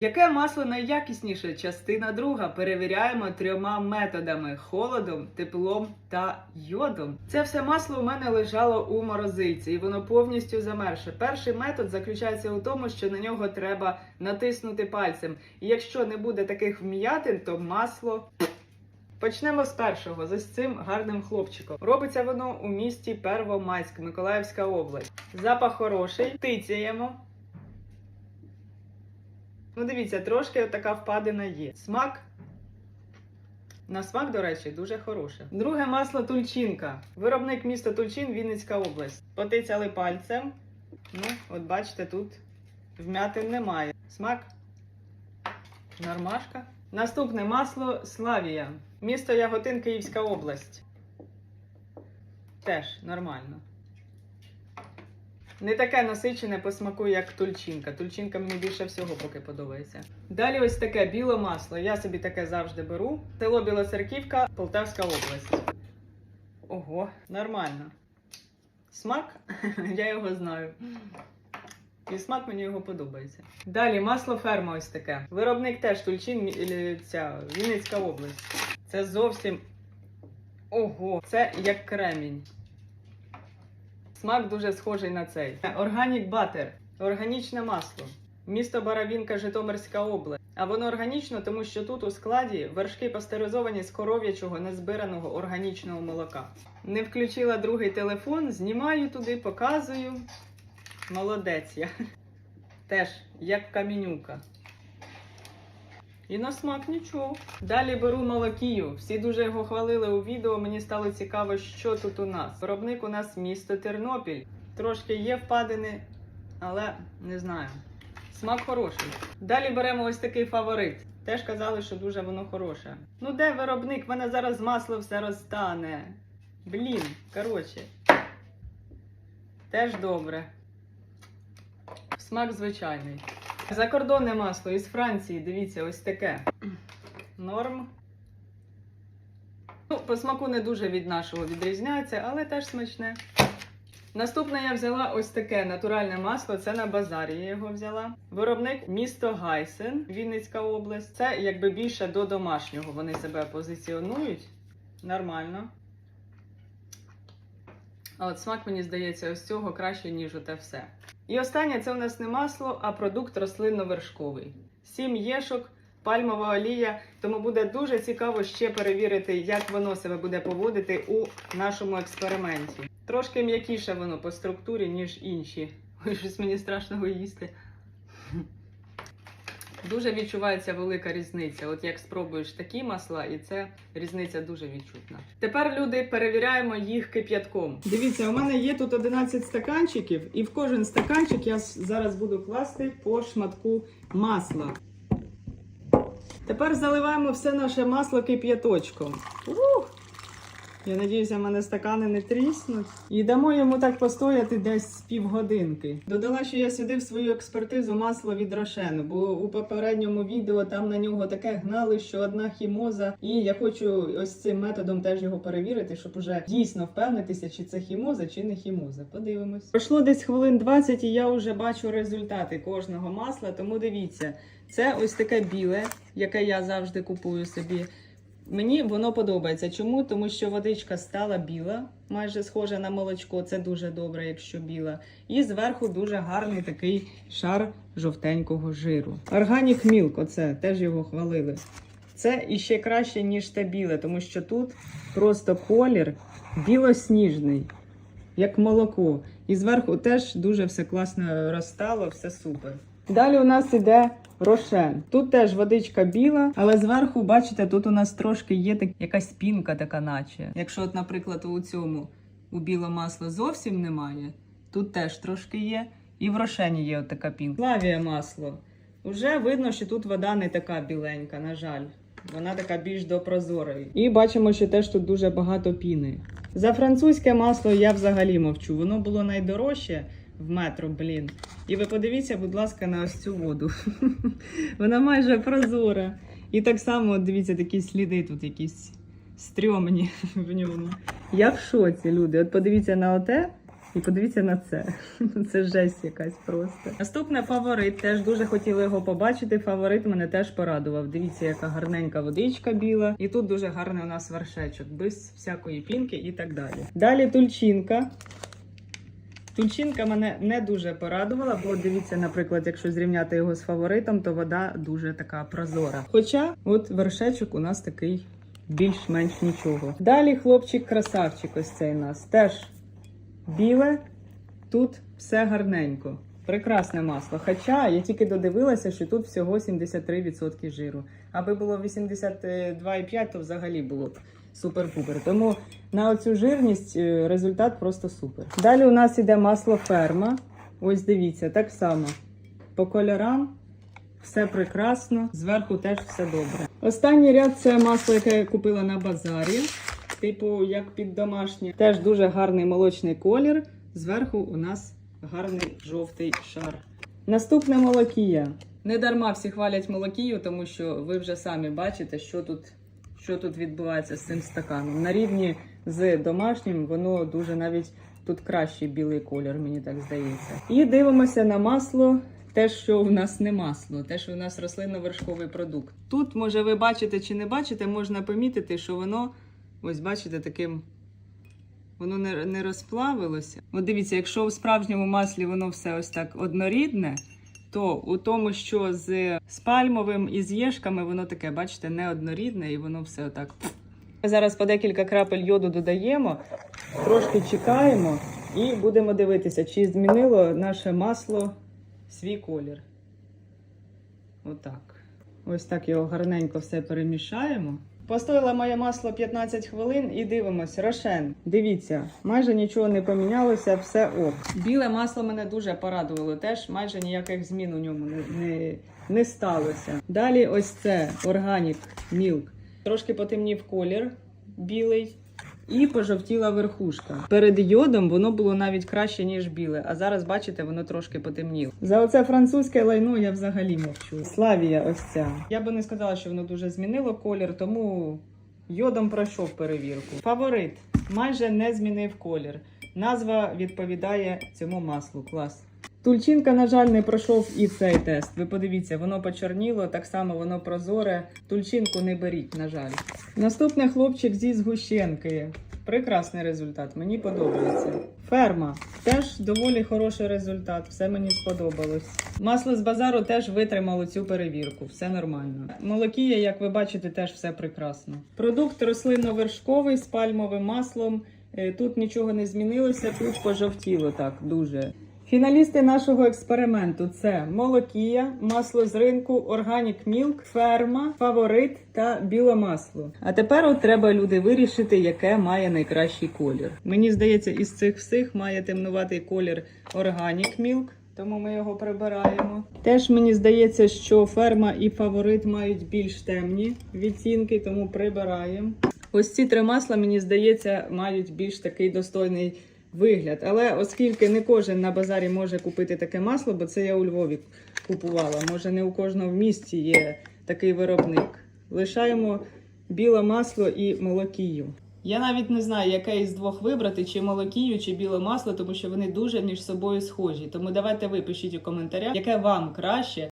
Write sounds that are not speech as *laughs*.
Яке масло найякісніше? Частина друга. Перевіряємо трьома методами: холодом, теплом та йодом. Це все масло у мене лежало у морозильці, і воно повністю замерше. Перший метод заключається у тому, що на нього треба натиснути пальцем. І якщо не буде таких вм'ятин, то масло. Почнемо з першого, з цим гарним хлопчиком. Робиться воно у місті Первомайськ, Миколаївська область. Запах хороший, тицяємо. Ну, дивіться, трошки така впадина є. Смак. На смак, до речі, дуже хороше. Друге масло тульчинка. Виробник міста Тульчин, Вінницька область. Потицяли пальцем. Ну, от бачите, тут вмятин немає. Смак. Нормашка. Наступне масло Славія. Місто Яготин, Київська область. Теж нормально. Не таке насичене по смаку, як тульчинка. Тульчинка мені більше всього поки подобається. Далі ось таке біле масло. Я собі таке завжди беру. Село Білоцерківка, Полтавська область. Ого, нормально. Смак, *laughs* я його знаю. І смак мені його подобається. Далі масло ферма ось таке. Виробник теж Тульчин, е, ця Вінницька область. Це зовсім. Ого, це як кремінь. Смак дуже схожий на цей. Органік батер. Органічне масло. Місто Баравінка, Житомирська область. А воно органічно, тому що тут у складі вершки пастеризовані з коров'ячого незбираного органічного молока. Не включила другий телефон, знімаю туди, показую. Молодець я. Теж як камінюка. І на смак нічого. Далі беру молокію. Всі дуже його хвалили у відео. Мені стало цікаво, що тут у нас. Виробник у нас місто Тернопіль. Трошки є впадини, але не знаю. Смак хороший. Далі беремо ось такий фаворит. Теж казали, що дуже воно хороше. Ну де виробник? В мене зараз масло все розтане. Блін, коротше. Теж добре. Смак звичайний. Закордонне масло із Франції, дивіться, ось таке. Норм. Ну, по смаку не дуже від нашого відрізняється, але теж смачне. Наступне я взяла ось таке натуральне масло. Це на базарі я його взяла. Виробник місто Гайсен, Вінницька область. Це якби більше до домашнього. Вони себе позиціонують. Нормально. А от смак, мені здається, ось цього краще, ніж оте все. І останнє це у нас не масло, а продукт рослинно-вершковий. Сім єшок, пальмова олія. Тому буде дуже цікаво ще перевірити, як воно себе буде поводити у нашому експерименті. Трошки м'якіше воно по структурі, ніж інші. Ой, щось мені страшно його їсти. Дуже відчувається велика різниця. От як спробуєш такі масла, і це різниця дуже відчутна. Тепер люди перевіряємо їх кип'ятком. Дивіться, у мене є тут 11 стаканчиків, і в кожен стаканчик я зараз буду класти по шматку масла. Тепер заливаємо все наше масло кип'яточком. Ух! Я надіюся, в мене стакани не тріснуть. І дамо йому так постояти десь півгодинки. Додала, що я сюди в свою експертизу масло від Рошену, бо у попередньому відео там на нього таке гнали, що одна хімоза. І я хочу ось цим методом теж його перевірити, щоб уже дійсно впевнитися, чи це хімоза, чи не хімоза. Подивимось. Пройшло десь хвилин 20, і я вже бачу результати кожного масла. Тому дивіться, це ось таке біле, яке я завжди купую собі. Мені воно подобається. Чому? Тому що водичка стала біла, майже схожа на молочко. Це дуже добре, якщо біла. І зверху дуже гарний такий шар жовтенького жиру. Органік мілк, оце теж його хвалили. Це іще краще, ніж те біле, тому що тут просто колір білосніжний, як молоко. І зверху теж дуже все класно розстало, все супер. Далі у нас іде рошен. Тут теж водичка біла, але зверху, бачите, тут у нас трошки є так, якась пінка така, наче. Якщо, от, наприклад, у цьому у біле масло зовсім немає, тут теж трошки є. І в рошені є от така пінка. Лавія масло. Уже видно, що тут вода не така біленька, на жаль. Вона така більш до прозорої. І бачимо, що теж тут дуже багато піни. За французьке масло я взагалі мовчу. Воно було найдорожче в метро, блін. І ви подивіться, будь ласка, на ось цю воду. *laughs* Вона майже прозора. І так само, дивіться, такі сліди тут якісь стрьомні *laughs* в ньому. Я в шоці, люди. От подивіться на оте І подивіться на це. *laughs* Це жесть якась просто. Наступне фаворит. Теж дуже хотіли його побачити. Фаворит мене теж порадував. Дивіться, яка гарненька водичка біла. І тут дуже гарний у нас вершечок, без всякої пінки і так далі. Далі тульчинка. Тульчинка мене не дуже порадувала, бо дивіться, наприклад, якщо зрівняти його з фаворитом, то вода дуже така прозора. Хоча, от вершечок у нас такий більш-менш нічого. Далі хлопчик-красавчик, ось цей у нас теж біле, тут все гарненько. Прекрасне масло. Хоча я тільки додивилася, що тут всього 73% жиру. Аби було 82,5, то взагалі було б супер-пупер. Тому на оцю жирність е, результат просто супер. Далі у нас іде масло ферма. Ось дивіться, так само. По кольорам все прекрасно, зверху теж все добре. Останній ряд це масло, яке я купила на базарі. Типу, як під домашнє. Теж дуже гарний молочний колір. Зверху у нас гарний жовтий шар. Наступне молокія. Не дарма всі хвалять молокію, тому що ви вже самі бачите, що тут, що тут відбувається з цим стаканом. На рівні з домашнім воно дуже навіть тут кращий білий колір, мені так здається. І дивимося на масло. Те, що в нас не масло, те, що у нас рослинно-вершковий продукт. Тут, може, ви бачите чи не бачите, можна помітити, що воно, ось бачите, таким воно не, не розплавилося. От дивіться, якщо в справжньому маслі воно все ось так однорідне, то у тому, що з, з пальмовим і з єшками, воно таке, бачите, неоднорідне, і воно все отак. Зараз по декілька крапель йоду додаємо, трошки чекаємо і будемо дивитися, чи змінило наше масло свій колір. Отак. Ось так його гарненько все перемішаємо. Постояло моє масло 15 хвилин і дивимось. Рошен. Дивіться, майже нічого не помінялося, все ок. Біле масло мене дуже порадувало. Теж майже ніяких змін у ньому не, не, не сталося. Далі ось це органік мілк. Трошки потемнів колір білий. І пожовтіла верхушка. Перед йодом воно було навіть краще, ніж біле, а зараз, бачите, воно трошки потемніло. За оце французьке лайно я взагалі мовчу. Славія, ось ця. Я би не сказала, що воно дуже змінило колір, тому йодом пройшов перевірку. Фаворит майже не змінив колір. Назва відповідає цьому маслу. Клас. Тульчинка, на жаль, не пройшов і цей тест. Ви подивіться, воно почорніло, так само воно прозоре. Тульчинку не беріть, на жаль. Наступний хлопчик зі згущенки. Прекрасний результат, мені подобається. Ферма теж доволі хороший результат, все мені сподобалось. Масло з базару теж витримало цю перевірку, все нормально. Молокія, як ви бачите, теж все прекрасно. Продукт рослинно-вершковий з пальмовим маслом. Е, Тут нічого не змінилося, тут пожовтіло так дуже. Фіналісти нашого експерименту це молокія, масло з ринку, органік мілк, ферма, фаворит та біломасло. А тепер от треба люди вирішити, яке має найкращий колір. Мені здається, із цих всіх має темнуватий колір органік мілк. Тому ми його прибираємо. Теж мені здається, що ферма і фаворит мають більш темні відцінки, тому прибираємо. Ось ці три масла, мені здається, мають більш такий достойний вигляд. Але оскільки не кожен на базарі може купити таке масло, бо це я у Львові купувала. Може, не у кожного в місті є такий виробник. Лишаємо біле масло і молокію. Я навіть не знаю, яке із двох вибрати, чи молокію, чи біле масло, тому що вони дуже між собою схожі. Тому давайте ви пишіть у коментарях, яке вам краще.